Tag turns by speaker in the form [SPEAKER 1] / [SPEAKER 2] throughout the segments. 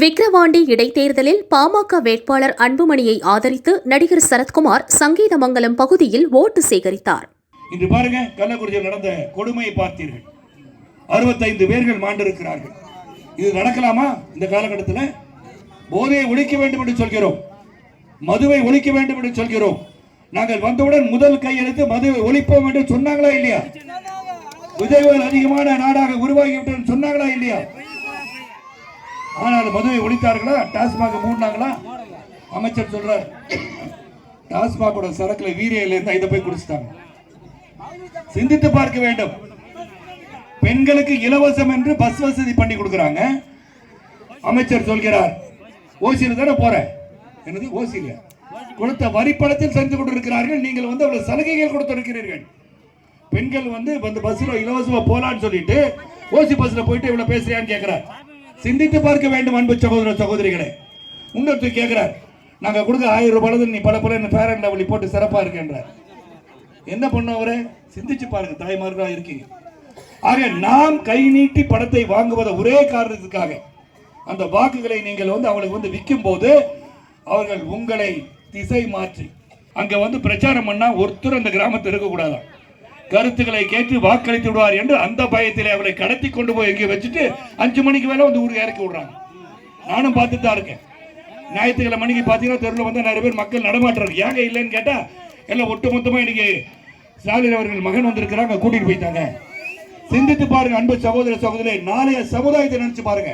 [SPEAKER 1] விக்கிரவாண்டி இடைத்தேர்தலில் பாமக வேட்பாளர் அன்புமணியை ஆதரித்து நடிகர் சரத்குமார் சங்கீதமங்கலம் பகுதியில் ஓட்டு சேகரித்தார்.
[SPEAKER 2] இன்று பாருங்க கள்ளக்குறிச்சியில் நடந்த கொடுமையை பார்த்தீர்கள். அறுபத்தைந்து பேர்கள் மாண்டிருக்கிறார்கள். இது நடக்கலாமா? இந்த காலகட்டத்தில் போதையை ஒழிக்க வேண்டும் என்று சொல்கிறோம். மதுவை ஒழிக்க வேண்டும் என்று சொல்கிறோம். நாங்கள் வந்தவுடன் முதல் கையெழுத்து மதுவை ஒழிப்போம் என்று சொன்னாங்களா இல்லையா? விதைகள் அதிகமான நாடாக உருவாகிவிட்டது சொன்னாங்களா இல்லையா? ஆனால் மதுவை ஒழித்தார்களா? டாஸ்மாக மூடினாங்களா? அமைச்சர் சொல்றார் டாஸ்மாகோட சரக்குல வீரியில இருந்து இதை போய் குடிச்சிட்டாங்க. சிந்தித்து பார்க்க வேண்டும். பெண்களுக்கு இலவசம் என்று பஸ் வசதி பண்ணி கொடுக்குறாங்க. அமைச்சர் சொல்கிறார் ஓசியில் தானே போறேன். என்னது ஓசியில கொடுத்த வரி செஞ்சு சென்று கொண்டிருக்கிறார்கள். நீங்கள் வந்து அவ்வளவு சலுகைகள் கொடுத்திருக்கிறீர்கள். பெண்கள் வந்து இந்த பஸ்ல இலவசமா போலான்னு சொல்லிட்டு ஓசி பஸ்ல போயிட்டு இவ்வளவு பேசுறியான்னு கேட்கிறார் சிந்தித்து பார்க்க வேண்டும் அன்பு சகோதர சகோதரிகளே. இன்னொருத்தர் கேட்கிறார் நாங்கள் கொடுக்க ஆயிரம் ரூபாய் நீ பல பல ஃபேர் அண்ட் லவ்லி போட்டு சிறப்பாக இருக்கின்றார் என்ன பண்ண அவரே? சிந்திச்சு பாருங்க தாய்மார்களாக இருக்கீங்க. ஆக நாம் கை நீட்டி படத்தை வாங்குவத ஒரே காரணத்துக்காக. அந்த வாக்குகளை நீங்கள் வந்து அவங்களுக்கு வந்து விற்கும் போது அவர்கள் உங்களை திசை மாற்றி. அங்கே வந்து பிரச்சாரம் பண்ணால் ஒருத்தர் அந்த கிராமத்தில் இருக்கக்கூடாதான். கருத்துக்களை கேட்டு வாக்களித்து விடுவார் என்று அந்த பயத்தில் அவரை கடத்தி கொண்டு போய் எங்கே வச்சுட்டு அஞ்சு மணிக்கு மேலே வந்து ஊருக்கு இறக்கி விடுறாங்க. நானும் பார்த்துட்டு தான் இருக்கேன். ஞாயிற்றுக்கிழமை மணிக்கு பார்த்தீங்கன்னா தெருவில் வந்து நிறைய பேர் மக்கள் நடமாட்டுறாங்க. ஏங்க இல்லைன்னு கேட்டால் எல்லாம் ஒட்டு மொத்தமா இன்னைக்கு ஸ்டாலின் அவர்கள் மகன் வந்திருக்கிறாங்க கூட்டிகிட்டு போயிட்டாங்க. சிந்தித்து பாருங்க அன்பு சகோதர சகோதரி நாளைய சமுதாயத்தை நினைச்சு பாருங்க.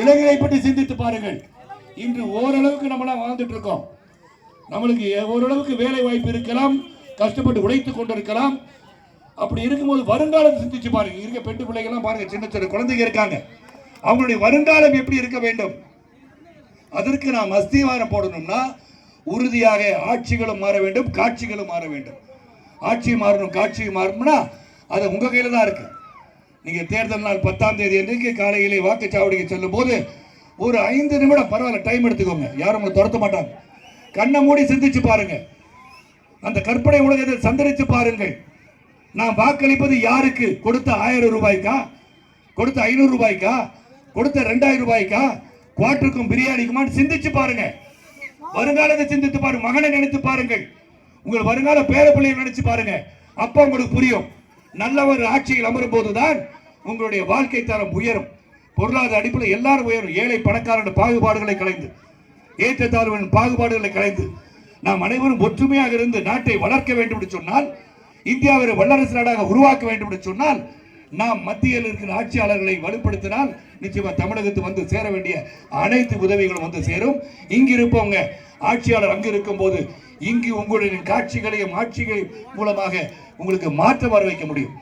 [SPEAKER 2] இளைஞரை பற்றி சிந்தித்து பாருங்கள். இன்று ஓரளவுக்கு நம்மளாம் வாழ்ந்துட்டு இருக்கோம். நம்மளுக்கு ஓரளவுக்கு வேலை வாய்ப்பு இருக்கலாம். கஷ்டப்பட்டு உழைத்துக் கொண்டிருக்கலாம். அப்படி இருக்கும்போது வருங்காலம் சிந்திச்சு பாருங்க. இருக்க பெட்டு பிள்ளைகள்லாம் பாருங்க சின்ன சின்ன குழந்தைங்க இருக்காங்க. அவங்களுடைய வருங்காலம் எப்படி இருக்க வேண்டும்? அதற்கு நாம் அஸ்திவாரம் போடணும்னா உறுதியாக ஆட்சிகளும் மாற வேண்டும் காட்சிகளும் மாற வேண்டும். ஆட்சி மாறணும் காட்சி மாறணும்னா அது உங்கள் கையில் தான் இருக்கு. நீங்கள் தேர்தல் நாள் பத்தாம் தேதி அன்றைக்கு காலையிலே வாக்குச்சாவடிக்கு செல்லும் போது ஒரு ஐந்து நிமிடம் பரவாயில்ல டைம் எடுத்துக்கோங்க. யாரும் உங்களை துரத்த மாட்டாங்க. கண்ணை மூடி சிந்திச்சு பாருங்கள் அந்த கற்பனை உலகத்தை சந்தரித்து பாருங்கள். நாம் வாக்களிப்பது யாருக்கு? கொடுத்த ஆயிரம் ரூபாய்க்கா? கொடுத்த ஐநூறு ரூபாய்க்கா? கொடுத்த ரெண்டாயிரம் ரூபாய்க்கா? குவாட்டருக்கும் பிரியாணிக்குமான்னு சிந்திச்சு பாருங்க. வருங்காலத்தை சிந்தித்து பாருங்க. மகனை நினைத்து பாருங்கள். உங்கள் வருங்கால பேர பிள்ளையை நினைச்சு பாருங்க. அப்ப உங்களுக்கு புரியும். நல்லவர் ஆட்சியில் அமரும் போதுதான் உங்களுடைய வாழ்க்கை தரம் உயரும். பொருளாதார அடிப்படையில் எல்லாரும் உயரும். ஏழை பணக்காரன் பாகுபாடுகளை கலைந்து ஏற்றத்தாழ்வின் பாகுபாடுகளை கலைந்து நாம் அனைவரும் ஒற்றுமையாக இருந்து நாட்டை வளர்க்க வேண்டும் என்று சொன்னால் இந்தியாவை வல்லரசு நாடாக உருவாக்க வேண்டும் என்று சொன்னால் நாம் மத்தியில் இருக்கிற ஆட்சியாளர்களை வலுப்படுத்தினால் நிச்சயமா தமிழகத்துக்கு வந்து சேர வேண்டிய அனைத்து உதவிகளும் வந்து சேரும். இங்கு இருப்பவங்க ஆட்சியாளர் அங்கு இருக்கும் போது இங்கு உங்களுடைய காட்சிகளையும் ஆட்சிகள் மூலமாக உங்களுக்கு மாற்றம் வர வைக்க முடியும்.